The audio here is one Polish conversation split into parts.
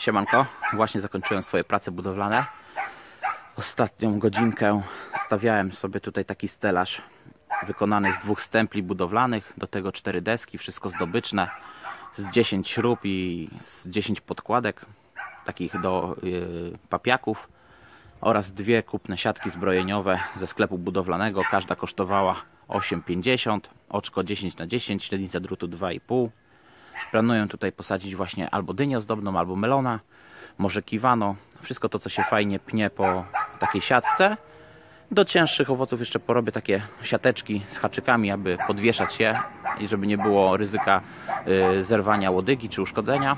Siemanko, właśnie zakończyłem swoje prace budowlane. Ostatnią godzinkę stawiałem sobie tutaj taki stelaż wykonany z dwóch stempli budowlanych, do tego cztery deski, wszystko zdobyczne, z 10 śrub i z 10 podkładek, takich do yy, papiaków oraz dwie kupne siatki zbrojeniowe ze sklepu budowlanego. Każda kosztowała 8,50, oczko 10 na 10, średnica drutu 2,5. Planuję tutaj posadzić właśnie albo dynię ozdobną, albo melona, może kiwano. Wszystko to, co się fajnie pnie po takiej siatce. Do cięższych owoców jeszcze porobię takie siateczki z haczykami, aby podwieszać je i żeby nie było ryzyka y, zerwania łodygi czy uszkodzenia.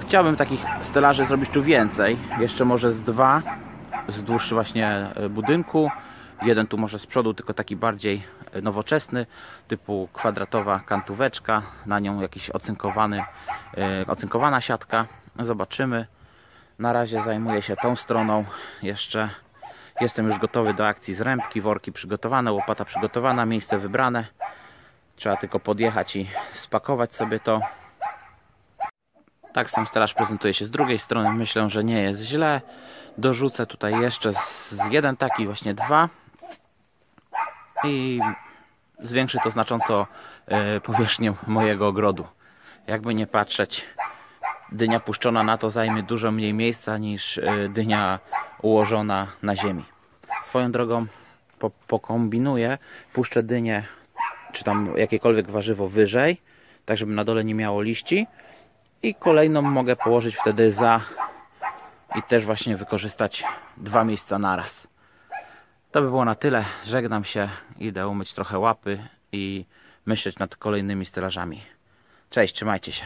Chciałbym takich stelaży zrobić tu więcej. Jeszcze może z dwa wzdłuż właśnie y, budynku. Jeden tu może z przodu, tylko taki bardziej y, nowoczesny, typu kwadratowa kantóweczka, na nią jakiś ocynkowany, ocynkowana siatka. Zobaczymy. Na razie zajmuję się tą stroną jeszcze. Jestem już gotowy do akcji z rębki, worki przygotowane, łopata przygotowana, miejsce wybrane. Trzeba tylko podjechać i spakować sobie to. Tak sam stelaż prezentuje się z drugiej strony. Myślę, że nie jest źle. Dorzucę tutaj jeszcze z jeden taki, właśnie dwa. I zwiększy to znacząco e, powierzchnię mojego ogrodu. Jakby nie patrzeć, dynia puszczona na to zajmie dużo mniej miejsca niż e, dynia ułożona na ziemi. Swoją drogą po, pokombinuję, puszczę dynię czy tam jakiekolwiek warzywo wyżej, tak żeby na dole nie miało liści i kolejną mogę położyć wtedy za i też właśnie wykorzystać dwa miejsca naraz. To by było na tyle. Żegnam się, idę umyć trochę łapy i myśleć nad kolejnymi stelażami. Cześć, trzymajcie się.